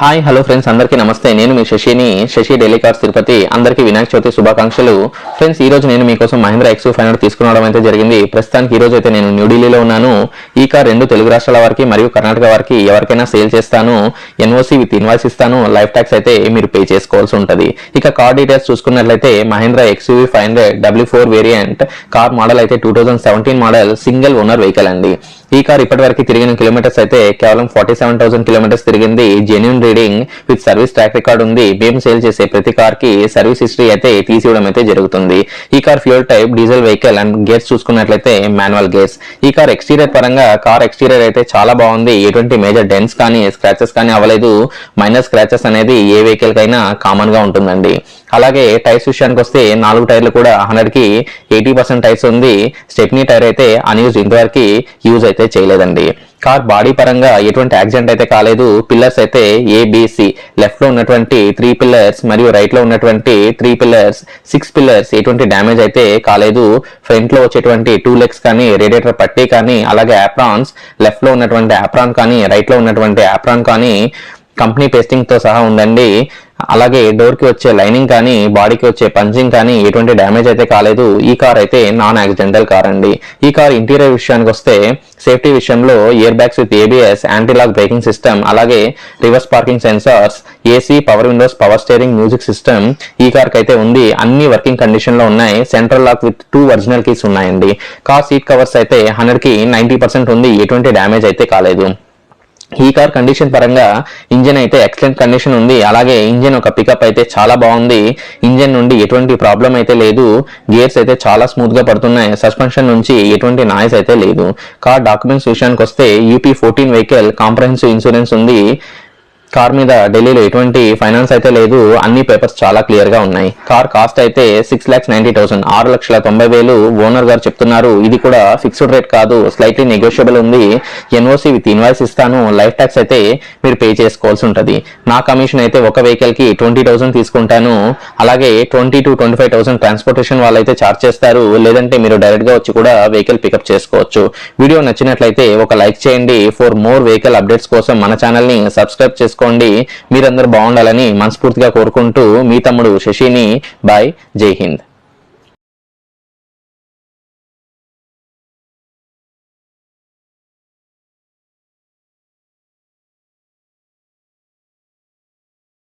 Hi hello friends అందరికీ నమస్తే. నేను మీ శశిని శశి డైలీ కార్స్ తిరుపతి. అందరికీ వినాయక చవితి శుభాకాంక్షలు. ఫ్రెండ్స్ ఈ రోజు నేను మీకోసం మహేంద్ర ఎక్స్ ఫైవ్ హండ్రెడ్ తీసుకురావడం అయితే జరిగింది. ప్రస్తుతానికి ఈ రోజు అయితే నేను న్యూఢిల్లీలో ఉన్నాను. ఈ కార్ రెండు తెలుగు రాష్ట్రాల వారికి మరియు కర్ణాటక వారికి ఎవరికైనా సేల్ చేస్తాను. ఎన్ఓసి విత్ ఇన్వాయిస్ ఇస్తాను. లైఫ్ ట్యాక్స్ అయితే మీరు పే చేసుకోవాల్సి ఉంటుంది. ఇక కార్ డీటెయిల్స్ చూసుకున్నట్లయితే Mahindra XUV five hundred W four variant car model అయితే two thousand seventeen model single owner vehicle అండి. ఈ కార్ ఇప్పటివరకు తిరిగిన కిలోమీటర్స్ అయితే కేవలం ఫార్టీ సెవెన్ థౌసండ్ కిలోమీటర్స్ తిరిగింది. Genuine reading with service track record ఉంది. మేము సేల్ చేసే ప్రతి కార్కి సర్వీస్ హిస్టరీ అయితే తీసివ్వడం అయితే జరుగుతుంది. ఈ car fuel type diesel vehicle and gears చూసుకున్నట్లయితే మాన్యువల్ గేర్స్ ఈ కార్ ఎక్స్టీరియర్ పరంగా కార్ ఎక్స్టీరియర్ అయితే చాలా బాగుంది. ఎటువంటి మేజర్ డెన్స్ కానీ స్క్రాచెస్ కానీ అవ్వలేదు. మైనర్ స్క్రాచెస్ అనేది ఏ వెహికల్ కైనా కామన్గా ఉంటుందండి. అలాగే టైర్స్ విషయానికి వస్తే నాలుగు టైర్లు కూడా హండ్రెడ్కి ఎయిటీ పర్సెంట్ టైర్స్ ఉంది. స్టెప్నీ టైర్ అయితే అన్యూజ్ ఇంతవరకు యూజ్ అయితే చేయలేదండి. కార్ బాడీ పరంగా ఎటువంటి యాక్సిడెంట్ అయితే కాలేదు. పిల్లర్స్ అయితే ఏబిసి లెఫ్ట్లో ఉన్నటువంటి త్రీ పిల్లర్స్ మరియు రైట్లో ఉన్నటువంటి త్రీ పిల్లర్స్ సిక్స్ పిల్లర్స్ ఎటువంటి డ్యామేజ్ అయితే కాలేదు. ఫ్రంట్లో వచ్చేటువంటి టూ లెగ్స్ కానీ రేడియేటర్ పట్టీ కానీ అలాగే యాప్రాన్స్ లెఫ్ట్లో ఉన్నటువంటి యాప్రాన్ కానీ రైట్లో ఉన్నటువంటి యాప్రాన్ కానీ కంపెనీ పేస్టింగ్తో సహా ఉందండి. అలాగే డోర్కి వచ్చే లైనింగ్ కానీ బాడీకి వచ్చే పంచింగ్ కానీ ఎటువంటి డ్యామేజ్ అయితే కాలేదు. ఈ కార్ అయితే నాన్ యాక్సిడెంటల్ కార్ అండి. ఈ కార్ ఇంటీరియర్ విషయానికి వస్తే సేఫ్టీ విషయంలో air bags with ABS anti lock braking system అలాగే reverse parking sensors AC power windows power steering music system ఈ కార్ అయితే ఉంది. అన్ని వర్కింగ్ కండిషన్లో ఉన్నాయి. Central lock with two original keys ఉన్నాయండి. కార్ సీట్ కవర్స్ అయితే హండ్రెడ్కి నైన్టీ పర్సెంట్ ఉంది. ఎటువంటి డ్యామేజ్ అయితే కాలేదు. ఈ కార్ కండిషన్ పరంగా ఇంజన్ అయితే ఎక్సలెంట్ కండిషన్ ఉంది. అలాగే ఇంజన్ ఒక పికప్ అయితే చాలా బాగుంది. ఇంజన్ నుండి ఎటువంటి ప్రాబ్లం అయితే లేదు. గేర్స్ అయితే చాలా స్మూత్గా పడుతున్నాయి. సస్పెన్షన్ నుంచి ఎటువంటి నాయిస్ అయితే లేదు. కార్ డాక్యుమెంట్స్ విషయానికి వస్తే UP fourteen vehicle comprehensive insurance ఉంది. కార్ మీద ఢిల్లీలో ఎటువంటి ఫైనాన్స్ అయితే లేదు అన్ని పేపర్స్ చాలా క్లియర్గా ఉన్నాయి. కార్ కాస్ట్ అయితే సిక్స్ లాక్స్ నైన్టీ థౌసండ్ ఆరు లక్షల తొంభై వేలు ఓనర్ గారు చెప్తున్నారు. ఇది కూడా ఫిక్స్డ్ రేట్ కాదు స్లైట్లీ నెగోషియబుల్ ఉంది. ఎన్ఓసి విత్ ఇన్వాయిస్ ఇస్తాను లైఫ్ ట్యాక్స్ అయితే మీరు పే చేసుకోవాల్సి ఉంటుంది. నా కమిషన్ అయితే ఒక వెహికల్కి ట్వంటీ థౌసండ్ తీసుకుంటాను. అలాగే twenty to twenty five thousand transportation వాళ్ళు అయితే చార్జ్ చేస్తారు. లేదంటే మీరు డైరెక్ట్గా వచ్చి కూడా వెహికల్ పికప్ చేసుకోవచ్చు. వీడియో నచ్చినట్లయితే ఒక లైక్ చేయండి. ఫర్ మోర్ వెహికల్ అప్డేట్స్ కోసం మన ఛానల్ని సబ్స్క్రైబ్ చేసుకోండి. మీరందరూ బాగుండాలని మనస్ఫూర్తిగా కోరుకుంటూ మీ తమ్ముడు శశిని. బాయ్. జై హింద్.